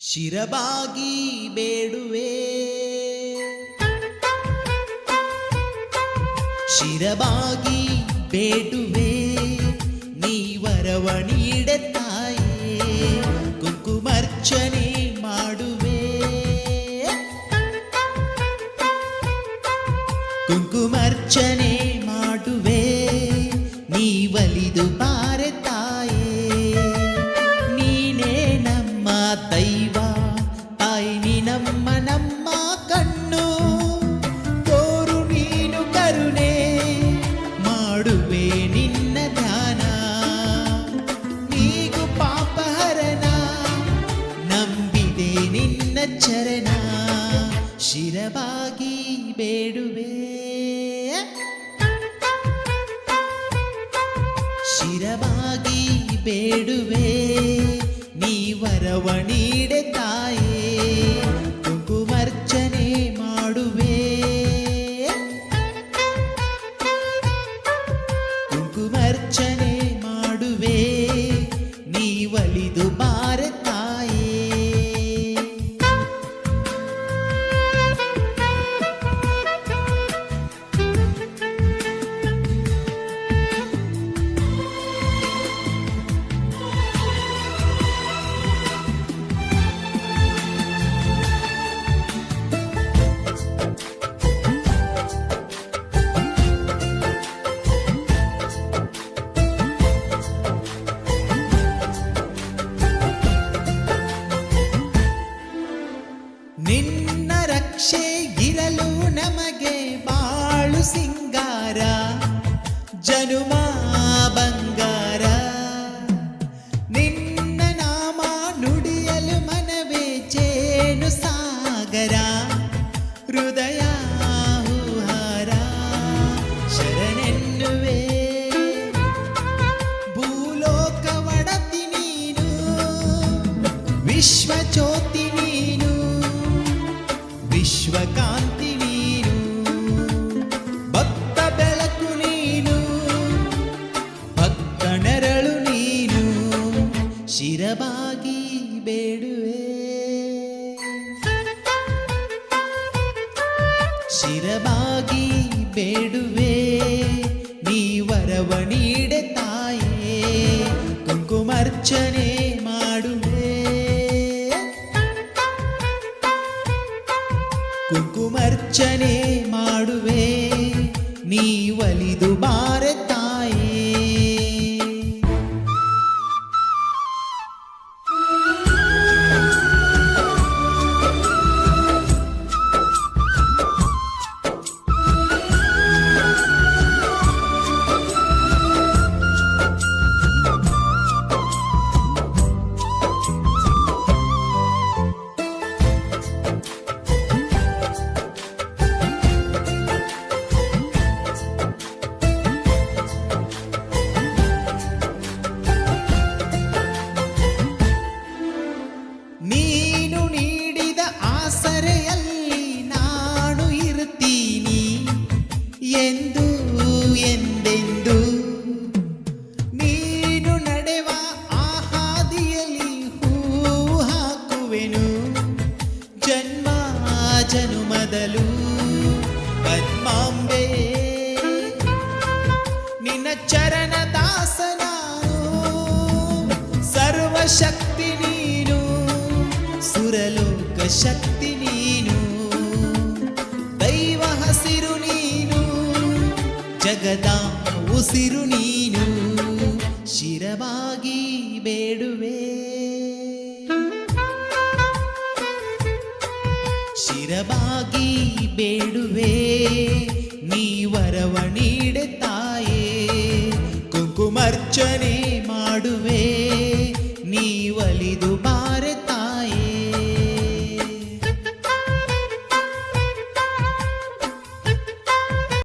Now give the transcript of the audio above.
ಶಿರಬಾಗಿ ಬೇಡುವೆ. ಶಿರಬಾಗಿ ಬೇಡುವೆ, ನೀ ವರವ ನೀಡೆ ತಾಯೇ ಕುಂಕುಮರ್ಚನೆ ಮಾಡುವೆ. ಕುಂಕುಮರ್ಚನೆ ಮಾಡುವೆ, ನೀ ಒಲಿದು ಬಾರೆ ಚರಣ ಶಿರವಾಗಿ ಬೇಡುವೆ. ಶಿರವಾಗಿ ಬೇಡುವೆ ನೀ జనుమా బంగార నిన్న నామా నుడియలు మనవే చేను సాగరా హృదయ విశ్వచోతి నీను విశ్వకాంతి ಶಿರಬಾಗಿ ಬೇಡುವೆ. ಶಿರಬಾಗಿ ಬೇಡುವೆ. ನೀ ವರವ ನೀಡೆ ತಾಯೇ, ಕುಂಕುಮರ್ಚನೆ ಮಾಡುವೆ. ಕುಂಕುಮರ್ಚನೆ ಮಾಡುವೆ. ನೀ ಒಲಿದು ಬಾರ ಎಂದು, ಎಂದೆಂದು. ನೀನು ನಡೆವ ಆ ಹಾದಿಯಲ್ಲಿ ಹೂ ಹಾಕುವೆನು. ಜನ್ಮ ಜನುಮದಲು ಪದ್ಮಾಂಬೆ. ನಿನ್ನ ಚರಣ ದಾಸ ನಾನು ಸರ್ವಶಕ್ತಿ ನೀನು, ಸುರಲೋಕ ಶಕ್ತಿ. ಜಗದ ಉಸಿರು ನೀನು ಶಿರವಾಗಿ ಬೇಡುವೆ. ಶಿರವಾಗಿ ಬೇಡುವೆ, ನೀ ವರವ ನೀಡುತ್ತಾಯೇ ತಾಯೇ ಕುಂಕುಮರ್ಚನೆ ಮಾಡುವೆ, ನೀ ಒಲಿದು